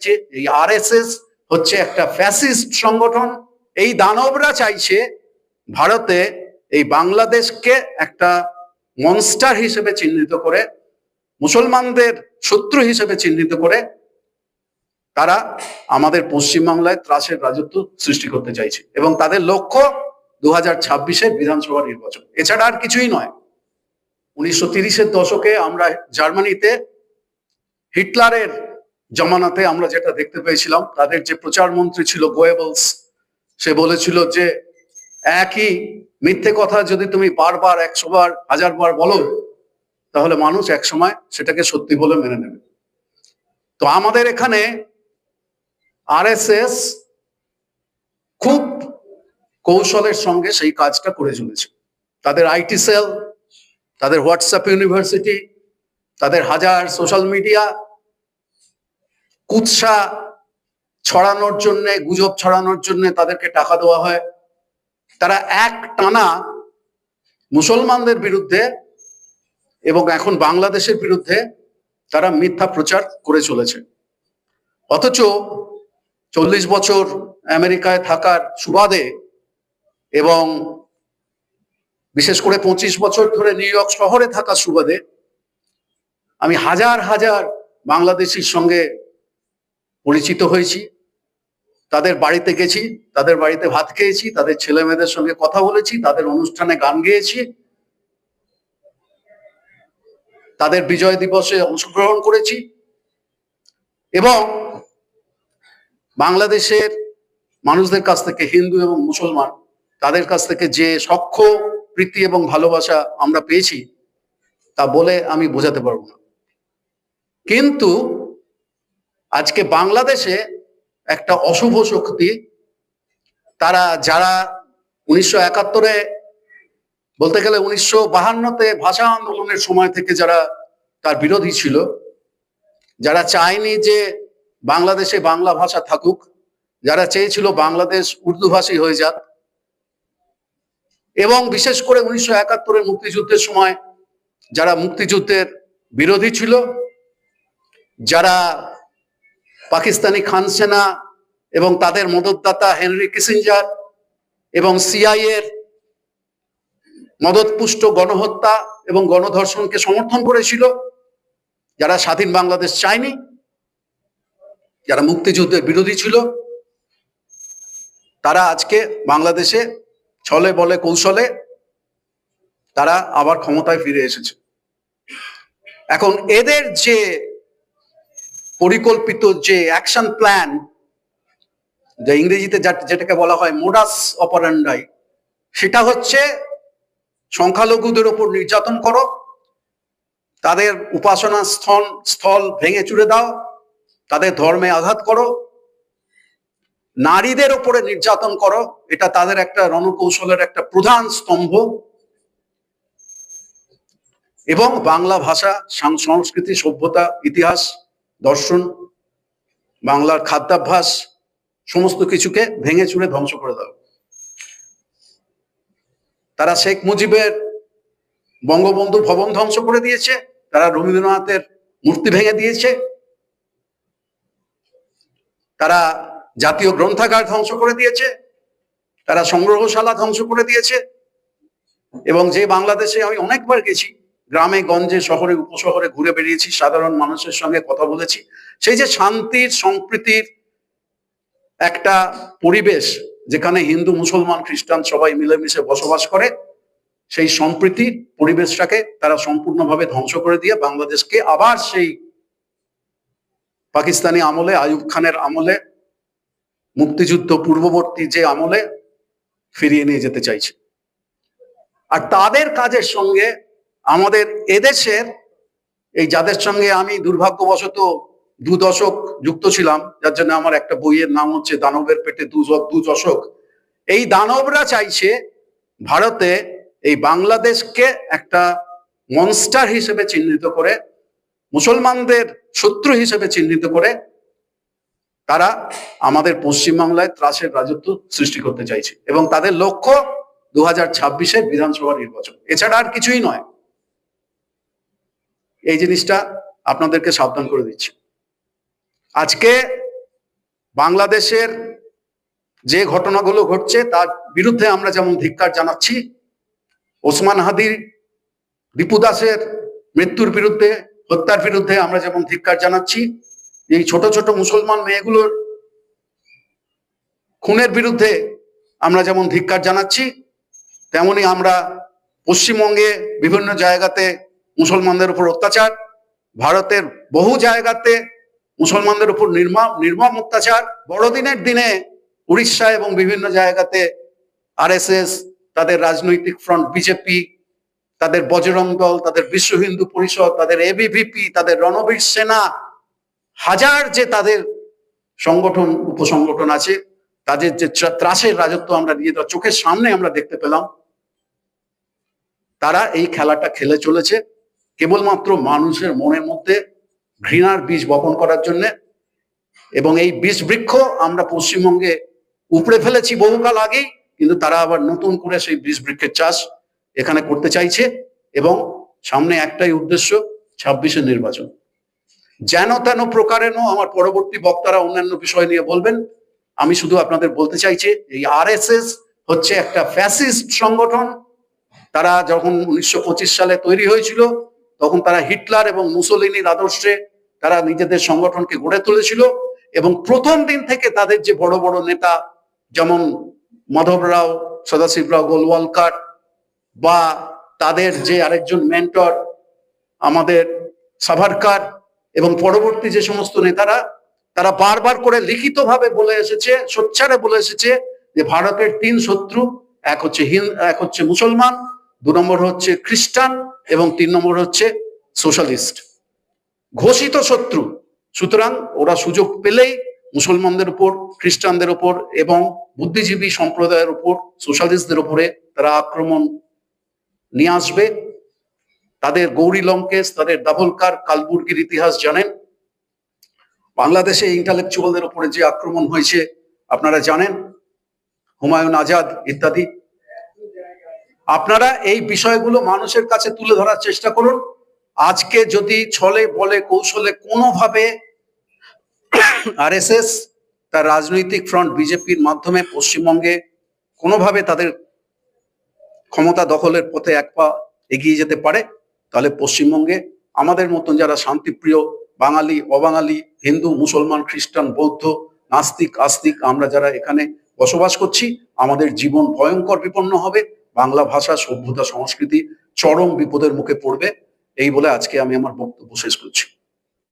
দিচ্ছে এই আরএসএস হচ্ছে একটা ফ্যাসিস্ট সংগঠন, এই দানবরা চাইছে ভারতে এই বাংলাদেশকে একটা মনস্টার হিসেবে চিহ্নিত করে, মুসলমানদের শত্রু হিসেবে চিহ্নিত করে তারা আমাদের পশ্চিমবাংলায় ত্রাসের রাজত্ব সৃষ্টি করতে চাইছে এবং তাদের লক্ষ্য দু হাজার বিধানসভা নির্বাচন। এছাড়া আর কিছুই নয়। উনিশশো তিরিশের দশকে আমরা জার্মানিতে হিটলারের জমানাতে আমরা যেটা দেখতে পেয়েছিলাম, তাদের যে প্রচার মন্ত্রী ছিল গোয়েবলস, সে বলেছিল যে, একই মিথ্যে কথা যদি তুমি বারবার একশো বার হাজার বার বলো, তাহলে মানুষ এক সময় সেটাকে সত্যি বলে মেনে নেবে। তো আমাদের এখানে আরএসএস খুব কৌশলের সঙ্গে সেই কাজটা করে চলেছে। তাদের আইটি সেল, তাদের হোয়াটসঅ্যাপ ইউনিভার্সিটি, তাদের হাজার সোশ্যাল মিডিয়া কুৎসা ছড়ানোর জন্য, গুজব ছড়ানোর জন্য তাদেরকে টাকা দেওয়া হয়। তারা এক টানা মুসলমানদের বিরুদ্ধে এবং এখন বাংলাদেশের বিরুদ্ধে তারা মিথ্যা প্রচার করে চলেছে। অথচ চল্লিশ বছর আমেরিকায় থাকার সুবাদে এবং বিশেষ করে পঁচিশ বছর ধরে নিউ ইয়র্ক শহরে থাকার সুবাদে আমি হাজার হাজার বাংলাদেশির সঙ্গে পরিচিত হয়েছি। তাদের বাড়িতে গেছি, তাদের বাড়িতে ভাত খেয়েছি, তাদের ছেলে মেয়েদের সঙ্গে কথা বলেছি, তাদের অনুষ্ঠানে গান গেয়েছি। তাদের বিজয় দিবসে অংশগ্রহণ করেছি। এবং বাংলাদেশের মানুষদের কাছ থেকে, হিন্দু এবং মুসলমান, তাদের কাছ থেকে যে সক্ষ প্রীতি এবং ভালোবাসা আমরা পেয়েছি, তা বলে আমি বোঝাতে পারব না। কিন্তু আজকে বাংলাদেশে একটা অশুভ শক্তি, তারা যারা উনিশশো একাত্তরে বলতে গেলে উনিশশো বাহান্নতে ভাষা আন্দোলনের সময় থেকে যারা তার বিরোধী ছিল, যারা চায়নি যে বাংলাদেশে বাংলা ভাষা থাকুক, যারা চেয়েছিল বাংলাদেশ উর্দু ভাষী হয়ে যাক, এবং বিশেষ করে উনিশশো একাত্তরের মুক্তিযুদ্ধের সময় যারা মুক্তিযুদ্ধের বিরোধী ছিল, যারা পাকিস্তানি খান সেনা এবং তাদের মদতদাতা হেনরি কিসিঞ্জার এবং সিআইএর মদতপুষ্ট গণহত্যা এবং গণধর্ষণকে সমর্থন করেছিল, যারা স্বাধীন বাংলাদেশ চায়নি, যারা মুক্তিযুদ্ধের বিরোধী ছিল, তারা আজকে বাংলাদেশে ছলে বলে কৌশলে তারা আবার ক্ষমতায় ফিরে এসেছে। এখন এদের যে পরিকল্পিত যে অ্যাকশন প্ল্যান যে ইংরেজিতে যেটাকে বলা হয় মোডাস অপারেন্ডাই সেটা হচ্ছে সংখ্যালঘুদের ওপর নির্যাতন করো, তাদের উপাসনা স্থল স্থল ভেঙে চুরে দাও, তাদের ধর্মে আঘাত করো, নারীদের ওপরে নির্যাতন করো, এটা তাদের একটা রণকৌশলের একটা প্রধান স্তম্ভ, এবং বাংলা ভাষা সংস্কৃতি, সভ্যতা, ইতিহাস দর্শন, বাংলার খাদ্যাভ্যাস, সমস্ত কিছুকে ভেঙে চুড়ে ধ্বংস করে দাও। তারা শেখ মুজিবের বঙ্গবন্ধু ভবন ধ্বংস করে দিয়েছে, তারা রবীন্দ্রনাথের মূর্তি ভেঙে দিয়েছে। তারা জাতীয় গ্রন্থাগার ধ্বংস করে দিয়েছে, তারা সংগ্রহশালা ধ্বংস করে দিয়েছে। এবং যে বাংলাদেশে আমি অনেকবার গেছি গ্রামে, গঞ্জে, শহরে, উপশহরে ঘুরে বেরিয়েছি সাধারণ মানুষের সঙ্গে কথা বলেছি। সেই যে শান্তির সম্প্রীতির একটা পরিবেশ যেখানে হিন্দু, মুসলমান, খ্রিস্টান সবাই মিলেমিশে বসবাস করে, সেই সম্প্রীতির পরিবেশটাকে তারা সম্পূর্ণভাবে ধ্বংস করে দিয়ে বাংলাদেশকে আবার সেই পাকিস্তানি আমলে আয়ুব খানের আমলে, মুক্তিযুদ্ধ পূর্ববর্তী যে আমলে ফিরিয়ে নিয়ে যেতে চাইছে। আর তাদের কাজের সঙ্গে আমাদের এদেশের এই যাদের সঙ্গে আমি দুর্ভাগ্যবশত দু দশক যুক্ত ছিলাম, যার জন্য আমার একটা বইয়ের নাম হচ্ছে দানবের পেটে দু দশক। এই দানবরা চাইছে ভারতে এই বাংলাদেশকে একটা মনস্টার হিসেবে চিহ্নিত করে, মুসলমানদের শত্রু হিসেবে চিহ্নিত করে তারা আমাদের পশ্চিমবাংলায় ত্রাসের রাজত্ব সৃষ্টি করতে চাইছে এবং তাদের লক্ষ্য দু হাজার বিধানসভা নির্বাচন। এছাড়া আর কিছুই নয়। এই জিনিসটা আপনাদেরকে সাবধান করে দিচ্ছি। আজকে বাংলাদেশের যে ঘটনাগুলো ঘটছে, তার বিরুদ্ধে আমরা যেমন ধিক্কার জানাচ্ছি, ওসমান হাদির দীপু দাসের মৃত্যুর বিরুদ্ধে, হত্যার বিরুদ্ধে আমরা যেমন ধিক্কার জানাচ্ছি, এই ছোট ছোট মুসলমান মেয়েগুলোর খুনের বিরুদ্ধে আমরা যেমন ধিক্কার জানাচ্ছি, তেমনি আমরা পশ্চিমবঙ্গে বিভিন্ন জায়গাতে মুসলমানদের উপর অত্যাচার, ভারতের বহু জায়গাতে মুসলমানদের উপর নির্মম নির্মম অত্যাচার। বড়দিনের দিনে উড়িষ্যা এবং বিভিন্ন জায়গাতে আরএসএস, তাদের রাজনৈতিক ফ্রন্ট বিজেপি, তাদের বজরং দল, তাদের বিশ্ব হিন্দু পরিষদ, তাদের এবিভিপি তাদের রণবীর সেনা, হাজার যে তাদের সংগঠন, উপসংগঠন আছে, তাদের যে ত্রাসের রাজত্ব আমরা যাওয়া চোখের সামনে আমরা দেখতে পেলাম, তারা এই খেলাটা খেলে চলেছে। কেবলমাত্র মানুষের মনের মধ্যে ঘৃণার বীজ বপন করার জন্য এবং এই বীজ বৃক্ষ আমরা পশ্চিমবঙ্গে উপড়ে ফেলেছি বহুকাল আগেই, কিন্তু তারা আবার নতুন করে সেই বীজ বৃক্ষের চাষ এখানে করতে চাইছে এবং সামনে একটাই উদ্দেশ্য ছাব্বিশের নির্বাচন। যেন তেন প্রকারেণ আমার পরবর্তী বক্তারা অন্যান্য বিষয় নিয়ে বলবেন, আমি শুধু আপনাদের বলতে চাইছি, এই আরএসএস হচ্ছে একটা ফ্যাসিস্ট সংগঠন। তারা যখন উনিশশো পঁচিশ সালে তৈরি হয়েছিল তখন তারা হিটলার এবং মুসলিনীর আদর্শে তারা নিজেদের সংগঠনকে গড়ে তুলেছিল এবং প্রথম দিন থেকে তাদের যে বড় বড় নেতা যেমন মাধব রাও সদাশিবরাও গোলওয়ালকার বা তাদের যে আরেকজন মেন্টর আমাদের সাভারকার এবং পরবর্তী যে সমস্ত নেতারা, তারা বারবার করে লিখিতভাবে বলে এসেছে, সোচ্চারে বলে এসেছে যে ভারতের তিন শত্রু, এক হচ্ছে হিন, এক হচ্ছে মুসলমান, দু নম্বর হচ্ছে খ্রিস্টান এবং তিন নম্বর হচ্ছে সোশ্যালিস্ট। ঘোষিত শত্রু। সুতরাং ওরা সুযোগ পেলেই মুসলমানদের উপর, খ্রিস্টানদের উপর এবং বুদ্ধিজীবী সম্প্রদায়ের উপর, সোশ্যালিস্টদের উপরে তারা আক্রমণ নিয়ে আসবে। তাদের গৌরী লঙ্কেশ, তাদের দাভলকার কালবুর্গির ইতিহাস জানেন। বাংলাদেশে ইন্টালেকচুয়ালদের উপরে যে আক্রমণ হয়েছে, আপনারা জানেন। হুমায়ুন আজাদ ইত্যাদি। আপনারা এই বিষয়গুলো মানুষের কাছে তুলে ধরার চেষ্টা করুন। আজকে যদি ছলে বলে কৌশলে কোনোভাবে আরএসএস, তার রাজনৈতিক ফ্রন্ট বিজেপির মাধ্যমে পশ্চিমবঙ্গে কোনোভাবে তাদের ক্ষমতা দখলের পথে এক পা এগিয়ে যেতে পারে, তাহলে পশ্চিমবঙ্গে আমাদের মতন যারা শান্তিপ্রিয় বাঙালি, অবাঙালি, হিন্দু, মুসলমান, খ্রিস্টান, বৌদ্ধ, নাস্তিক, আস্তিক, আমরা যারা এখানে বসবাস করছি, আমাদের জীবন ভয়ঙ্কর বিপন্ন হবে। বাংলা ভাষা, সভ্যতা, সংস্কৃতি চরম বিপদের মুখে পড়বে। এই বলে আজকে আমি আমার বক্তব্য শেষ করছি।